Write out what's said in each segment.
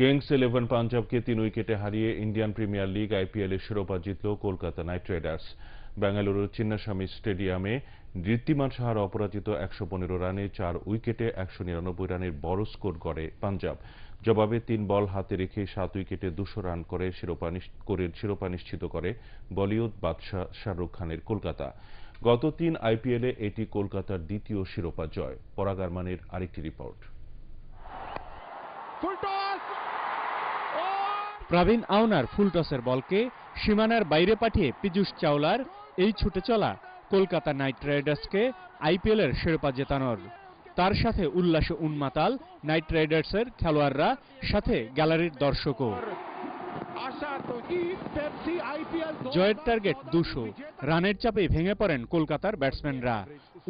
Kings eleven পাঞ্জাবকে তিন উইকেটে হারিয়ে ইন্ডিয়ান প্রিমিয়ার লিগ আইপিএল এর শিরোপা জিতল কলকাতা নাইট রাইডার্স। বেঙ্গালুরুর চিন্নাস্বামী স্টেডিয়ামে ঋদ্ধিমান সাহার অপরাজিত একশো পনেরো রানে চার উইকেটে একশো নিরানব্বই রানের বড় স্কোর গড়ে পাঞ্জাব। জবাবে তিন বল হাতে রেখে সাত উইকেটে দুশো রান করে শিরোপা করে শিরোপা নিশ্চিত করে বলিউড বাদশাহ শাহরুখ খানের কলকাতা। গত তিন আইপিএলে এটি কলকাতার দ্বিতীয় শিরোপা জয়। পরাগ আরমানের আরেকটি রিপোর্ট। প্রবীণ আওনার ফুলটসের বলকে সীমানার বাইরে পাঠিয়ে পীযূষ চাওলার এই ছুটে চলা কলকাতা নাইট রাইডার্সকে আইপিএলের শিরোপা জেতানোর। তার সাথে উল্লাসে উন্মাতাল নাইট রাইডার্সের খেলোয়াড়রা, সাথে গ্যালারির দর্শকও। জয়ের টার্গেট দুশো। রানের চাপে ভেঙে পড়েন কলকাতার ব্যাটসম্যানরা।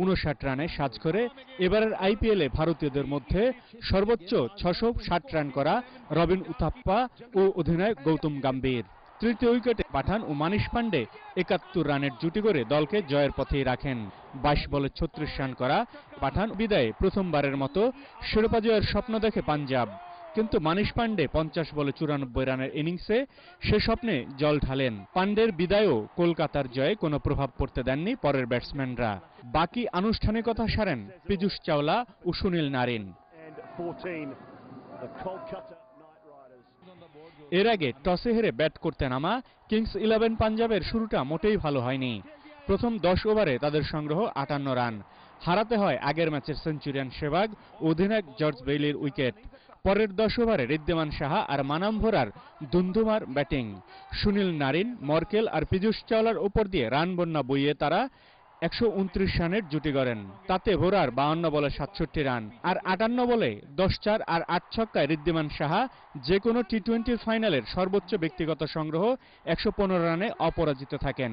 উনষাট রানে সাজ করে এবারের আইপিএলে ভারতীয়দের মধ্যে সর্বোচ্চ ছশো ষাট রান করা রবিন উথাপ্পা ও অধিনায়ক গৌতম গাম্ভীর। তৃতীয় উইকেটে পাঠান ও মানিশ পান্ডে একাত্তর রানের জুটি করে দলকে জয়ের পথেই রাখেন। বাইশ বলে ছত্রিশ রান করা পাঠান বিদায়ে প্রথমবারের মতো শিরোপা জয়ের স্বপ্ন দেখে পাঞ্জাব। কিন্তু মানিশ পান্ডে পঞ্চাশ বলে চুরানব্বই রানের ইনিংসে সে স্বপ্নে জল ঢালেন। পান্ডের বিদায়ও কলকাতার জয়ে কোনো প্রভাব পড়তে দেননি পরের ব্যাটসম্যানরা। বাকি আনুষ্ঠানিকতা সারেন পীযূষ চাওলা ও Sunil Narine. And 14 the Kolkata Knight Riders. এর আগে টসে হেরে ব্যাট করতে নামা কিংস ইলেভেন পাঞ্জাবের শুরুটা মোটেই ভালো হয়নি। প্রথম দশ ওভারে তাদের সংগ্রহ আটান্ন রান। হারাতে হয় আগের ম্যাচের সেঞ্চুরিয়ান সেবাগ অধিনায়ক জর্জ বেইলির উইকেট। পরের দশ ওভারে ঋদ্ধিমান সাহা আর মানাম ভোরার দুন্ধুমার ব্যাটিং। সুনীল নারিন, মর্কেল আর পীযূষ চাওলার ওপর দিয়ে রান বন্যা বইয়ে তারা একশো উনত্রিশ রানের জুটি গড়েন। তাতে ভোরার বাউন্ন বলে সাতষট্টি রান আর আটান্ন বলে দশ চার আর আট ছক্কায় ঋদ্ধিমান সাহা যে কোনো টি টোয়েন্টির ফাইনালের সর্বোচ্চ ব্যক্তিগত সংগ্রহ একশো পনেরো রানে অপরাজিত থাকেন।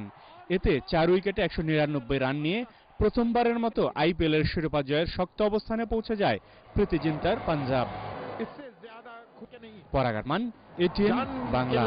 এতে চার উইকেটে একশো নিরানব্বই রান নিয়ে প্রথমবারের মতো আইপিএলের শিরোপা জয়ের শক্ত অবস্থানে পৌঁছে যায় প্রীতি জিন্তার পাঞ্জাব। পরাগার মান এটিএম বাংলা